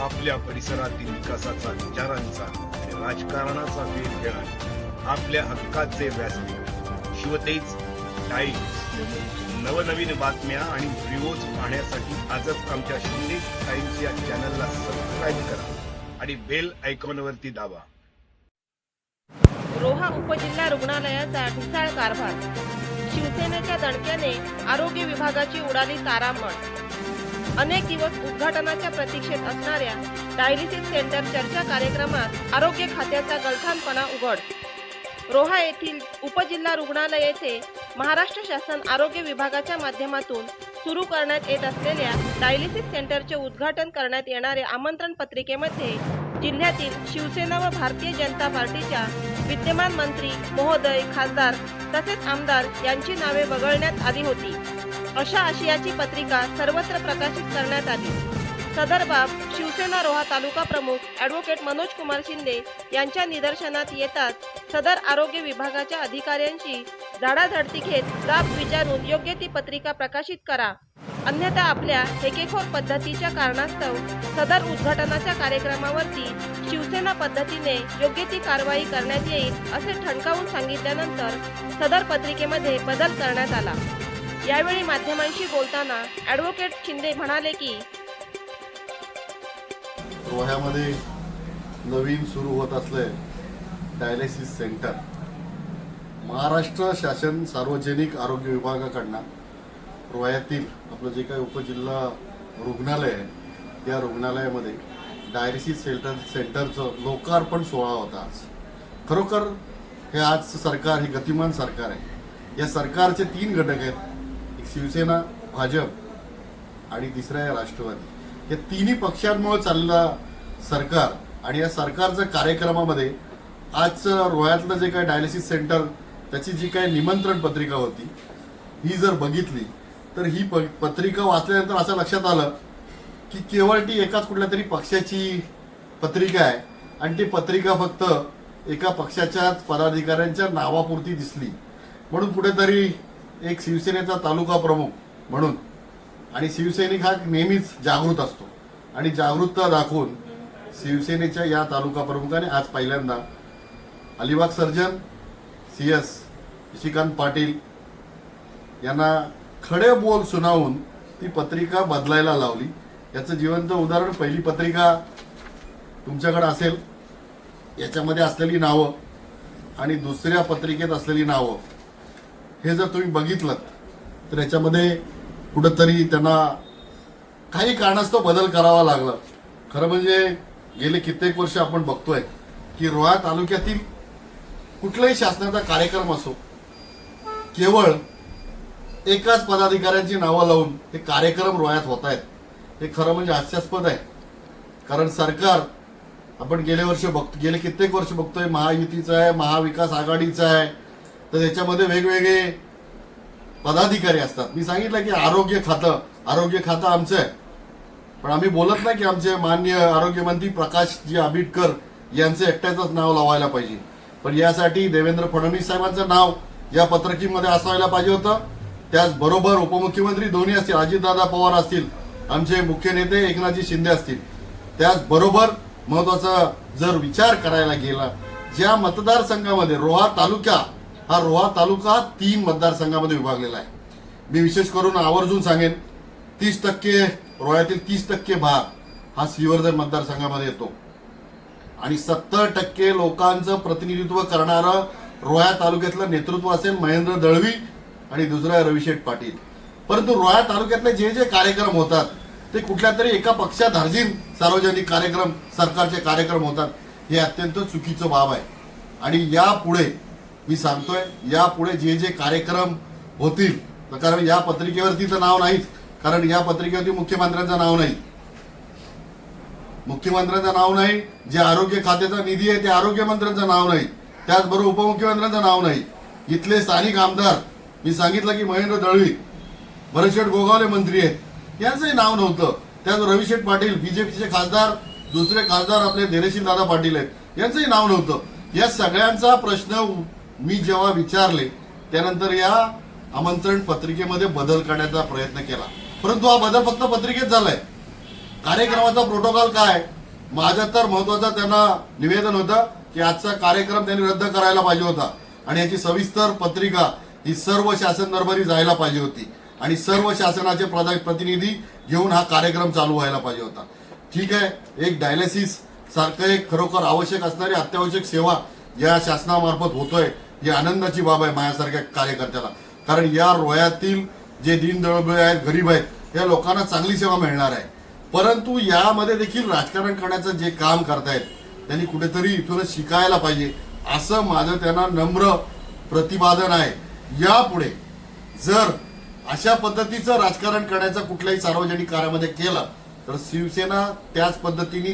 आपल्या परिसरातील विकासाचा विचारांचा राजकारणाचा वेध घेणार आपल्या हक्काचे व्यासपीठ. शिवतेज टाइम्स. नवनवीन बातम्या आणि व्हिडिओज पाहण्यासाठी आजच आमच्या शिंदे टाइम्स या चॅनलला सबस्क्राईब करा आणि बेल आयकॉनवरती दाबा. रोहा उपजिल्हा रुग्णालयाचा ढिसाळ कारभार. शिवसेनेच्या दणक्याने आरोग्य विभागाची उडाली तारांबळ. अनेक दिवस उद्घाटनाच्या प्रतीक्षेत असणाऱ्या डायलिसिस सेंटर चर्चा कार्यक्रमात आरोग्य खात्याचा गलथानपणा उघड. रोहा येथील उपजिल्हा रुग्णालय येथे महाराष्ट्र शासन आरोग्य विभागाच्या माध्यमातून सुरू करण्यात येत असलेल्या डायलिसिस सेंटरचे उद्घाटन करण्यात येणाऱ्या आमंत्रण पत्रिकेमध्ये जिल्ह्यातील शिवसेना व भारतीय जनता पार्टीच्या विद्यमान मंत्री महोदय खासदार तसेच आमदार यांची नावे वगळण्यात आली होती. अशा आशयाची पत्रिका सर्वत्र प्रकाशित करण्यात आली. सदर बाब शिवसेना रोहा तालुका प्रमुख ॲडव्होकेट मनोज कुमार शिंदे यांच्या निदर्शनात येताच सदर आरोग्य विभागाच्या अधिकाऱ्यांशी झाडाझडती घेत जाब विचारून योग्य ती पत्रिका प्रकाशित करा. अन्यथा आपल्या हेकेखोर पद्धतीच्या कारणास्तव सदर उद्घाटनाच्या कार्यक्रमावरती शिवसेना पद्धतीने योग्य ती कारवाई करण्यात येईल असे ठणकावून सांगितल्यानंतर सदर पत्रिकेमध्ये बदल करण्यात आला. यावेळी माध्यमांशी बोलताना ॲडव्होकेट शिंदे म्हणाले की रोह्यामध्ये नवीन सुरू होत असले डायलिसिस सेंटर. महाराष्ट्र शासन सार्वजनिक आरोग्य विभागाकडनं रोह्यातील आपलं जे काही उपजिल्हा रुग्णालय आहे त्या रुग्णालयामध्ये डायलिसिस सेंटर सेंटरचं लोकार्पण सोहळा होता आज. खरोखर हे आज सरकार हे गतिमान सरकार आहे. या सरकारचे तीन घटक आहेत. शिवसेना भाजप आणि तिसरा आहे राष्ट्रवादी. या तिन्ही पक्षांमुळे चाललेला सरकार आणि या सरकारच्या कार्यक्रमामध्ये आजचं रोह्यातलं जे काही डायलिसिस सेंटर त्याची जी काही निमंत्रण पत्रिका होती ही जर बघितली तर ही प पत्रिका वाचल्यानंतर असं लक्षात आलं की केवळ ती एकाच कुठल्या तरी पक्षाची पत्रिका आहे आणि ती पत्रिका फक्त एका पक्षाच्याच पदाधिकाऱ्यांच्या नावापुरती दिसली. म्हणून कुठेतरी एक शिवसेनेचा तालुका प्रमुख म्हणून. आणि शिवसैनिक हा नेहमीच जागृत असतो. आणि जागृतता दाखवून शिवसेनेच्या या तालुका प्रमुखाने आज पहिल्यांदा Alibag surgeon C S Shashikant Patil यांना खडे बोल सुनावून ती पत्रिका बदलायला लावली. याचं जिवंत उदाहरण पहिली पत्रिका तुमच्याकडे असेल. याच्यामध्ये असलेली नावं आणि दुसऱ्या पत्रिकेत असलेली नावं. हे जर तुम्ही बघितलं तर याच्यामध्ये कुठंतरी त्यांना काही कारणास्तव बदल करावा लागला. खरं म्हणजे गेले कित्येक वर्ष आपण बघतोय की रोहा तालुक्यातील कुठलाही शासनाचा कार्यक्रम असो केवळ एकाच पदाधिकाऱ्यांची नावं लावून हे कार्यक्रम रोयात होत आहेत हे खरं म्हणजे हास्यास्पद आहे. कारण सरकार आपण गेले वर्ष बघतो गेले कित्येक वर्ष बघतोय महायुतीचं आहे महाविकास आघाडीचं आहे तर त्याच्यामध्ये वेगवेगळे पदाधिकारी असतात. मी सांगितलं की आरोग्य खातं. आरोग्य खातं आमचं आहे. पण आम्ही बोलत नाही की आमचे मान्य आरोग्यमंत्री प्रकाश जी आंबेडकर यांचं एकट्याचंच नाव लावायला पाहिजे. पण यासाठी देवेंद्र फडणवीस साहेबांचं नाव या पत्रकीमध्ये असायला पाहिजे होतं. त्याचबरोबर उपमुख्यमंत्री दोन्ही असतील अजितदादा पवार असतील आमचे मुख्य नेते एकनाथजी शिंदे असतील. त्याचबरोबर महत्त्वाचा जर विचार करायला गेला ज्या मतदारसंघामध्ये रोहा तालुका हा रोहा तालुका तीन मतदारसंघामध्ये विभागलेला आहे. मी विशेष करून आवर्जून सांगेन तीस टक्के रोह्यातील तीस टक्के भाग हा श्रीवर्धन मतदारसंघामध्ये येतो. आणि सत्तर टक्के लोकांचं प्रतिनिधित्व करणारं रोह्या तालुक्यातलं नेतृत्व असेल महेंद्र दळवी आणि दुसरं आहे रविशेठ पाटील. परंतु रोह्या तालुक्यातले जे जे कार्यक्रम होतात ते कुठल्या तरी एका पक्षाधार्जीन सार्वजनिक कार्यक्रम सरकारचे कार्यक्रम होतात हे अत्यंत चुकीचं बाब आहे. आणि यापुढे मी सांगतोय यापुढे जे जे कार्यक्रम होतील कारण या पत्रिकेवरती तर नाव नाहीच कारण या पत्रिकेवरती मुख्यमंत्र्यांचं नाव नाही. मुख्यमंत्र्यांचं नाव नाही जे आरोग्य खात्याचा निधी आहे ते आरोग्य मंत्र्यांचं नाव नाही. त्याचबरोबर उपमुख्यमंत्र्यांचं नाव नाही. इथले स्थानिक आमदार मी सांगितलं की महेंद्र दळवी भरतशेठ गोगावले मंत्री आहेत. यांचंही नाव नव्हतं. त्याच रविशेठ पाटील बीजेपीचे खासदार दुसरे खासदार आपले धैर्यशील दादा पाटील आहेत. यांचंही नाव नव्हतं. या सगळ्यांचा प्रश्न मी जेव्हा विचारले त्यानंतर या आमंत्रण पत्रिकेमध्ये बदल करण्याचा प्रयत्न केला. परंतु हा बदल फक्त पत्रिकेत झालाय. कार्यक्रमाचा प्रोटोकॉल काय? माझं तर महत्वाचं त्यांना निवेदन होतं की आजचा कार्यक्रम त्यांनी रद्द करायला पाहिजे होता. आणि याची सविस्तर पत्रिका ही सर्व शासन दरबारी जायला पाहिजे होती. आणि सर्व शासनाचे प्रतिनिधी घेऊन हा कार्यक्रम चालू व्हायला पाहिजे होता. ठीक आहे एक डायलिसिस सारखं एक खरोखर आवश्यक असणारी अत्यावश्यक सेवा या शासनामार्फत होतोय. ही आनंदाची बाब आहे माझ्यासारख्या कार्यकर्त्याला. कारण या रोयातील जे दीनदळबळे आहेत गरीब आहेत या लोकांना चांगली सेवा मिळणार आहे. परंतु यामध्ये देखील राजकारण करण्याचं जे काम करतायत त्यांनी कुठेतरी इथूनच शिकायला पाहिजे असं माझं त्यांना नम्र प्रतिपादन आहे. यापुढे जर अशा पद्धतीचं राजकारण करण्याचा कुठल्याही सार्वजनिक कार्यामध्ये केलं तर शिवसेना त्याच पद्धतीने